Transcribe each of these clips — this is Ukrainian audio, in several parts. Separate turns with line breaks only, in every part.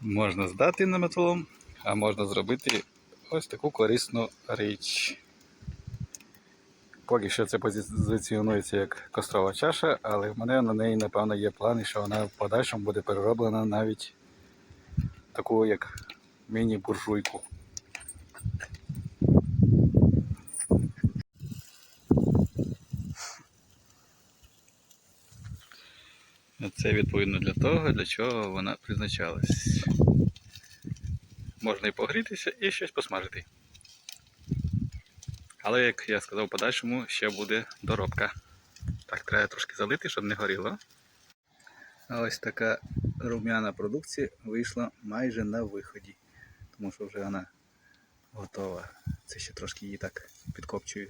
Можна здати на металом, а можна зробити ось таку корисну річ. Поки що це позиціонується як кострова чаша, але в мене на неї, напевно, є плани, що вона в подальшому буде перероблена навіть таку, як міні-буржуйку. Це відповідно для того, для чого вона призначалась. Можна і погрітися, і щось посмажити. Але, як я сказав, в подальшому ще буде доробка. Так, треба трошки залити, щоб не горіло. А ось така рум'яна продукція вийшла майже на виході, тому що вже вона готова. Це ще трошки її так підкопчую.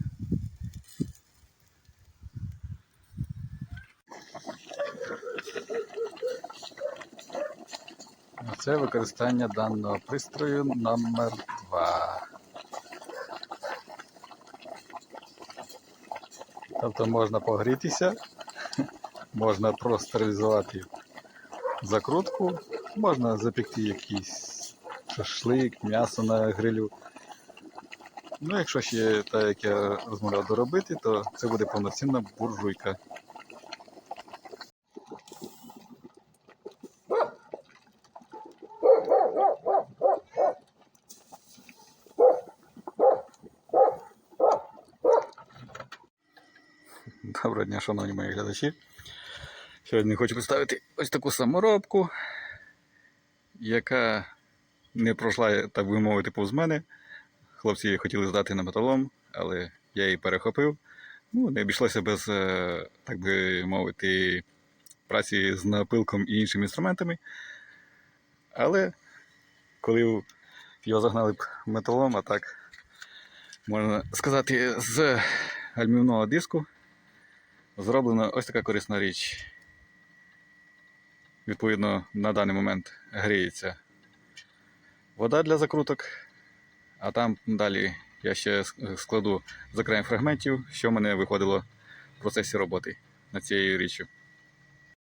Це використання даного пристрою номер 2 Тобто можна погрітися, можна простерилізувати закрутку, можна запекти якийсь шашлик, м'ясо на грилю. Ну, якщо ще так, як я розмовляв доробити, то це буде повноцінна буржуйка. Доброго дня, шановні мої глядачі. Сьогодні хочу представити ось таку саморобку, яка не пройшла, так би мовити, повз мене. Хлопці її хотіли здати на металом, але я її перехопив. Ну, не обійшлося без, е, так би мовити, праці з напилком і іншими інструментами. Але коли його загнали б металом, а так можна сказати, з альмівного диску зроблена ось така корисна річ. Відповідно, на даний момент гріється вода для закруток, а там далі я ще складу з окремих фрагментів, що в мене виходило в процесі роботи над цією річчю.